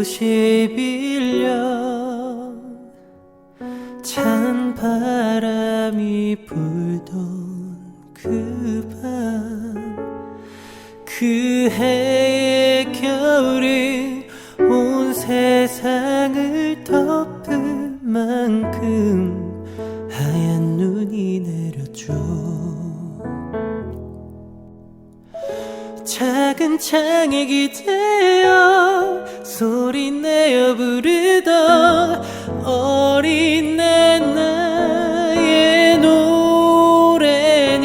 1991년 찬 바람이 불던 그 밤 그 해의 겨울이 온 세상 창에 기대어 소리내어 부르던 어린 내 나의 노래는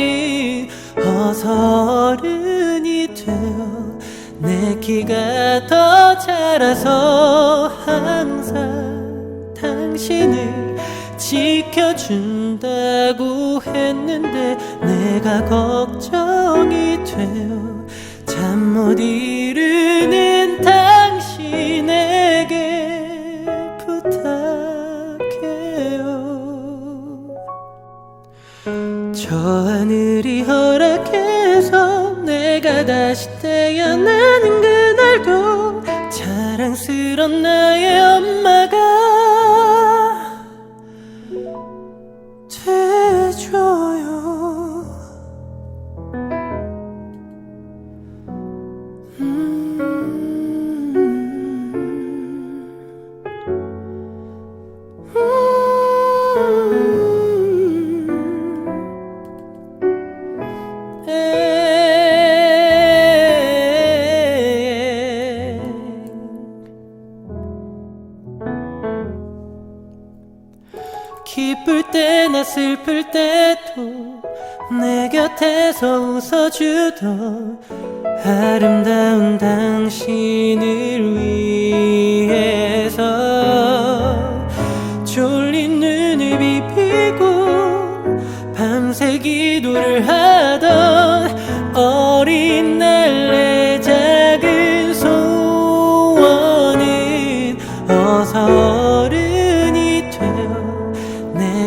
어서 어른이 되어 내 키가 더 자라서 항상 당신을 지켜준다고 했는데 내가 걱정이 돼요 잠 못 이루는 당신에게 부탁해요. 저 하늘이 허락해서 내가 다시 태어나는 그날도 자랑스런 나의 기쁠 때나 슬플 때도 내 곁에서 웃어주던 아름다운 당신을 위해서. 졸린 눈을 비비고 밤새 기도를 하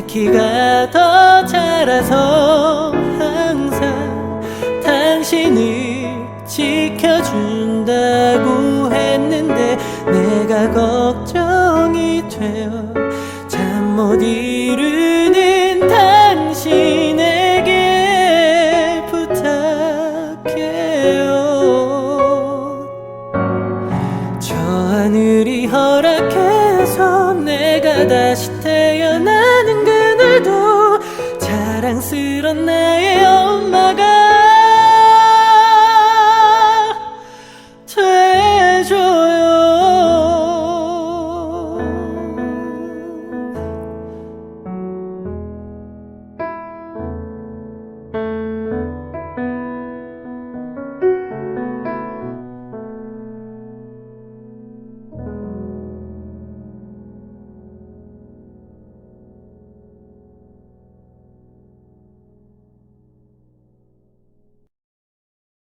키가 더 자라서 항상 당신을 지켜준다고 했는데 내가 걱정이 되어 잠 못 이루는 당신에게 부탁해요. 저 하늘이 허락해서 내가 다시 사랑스런 나의 엄마가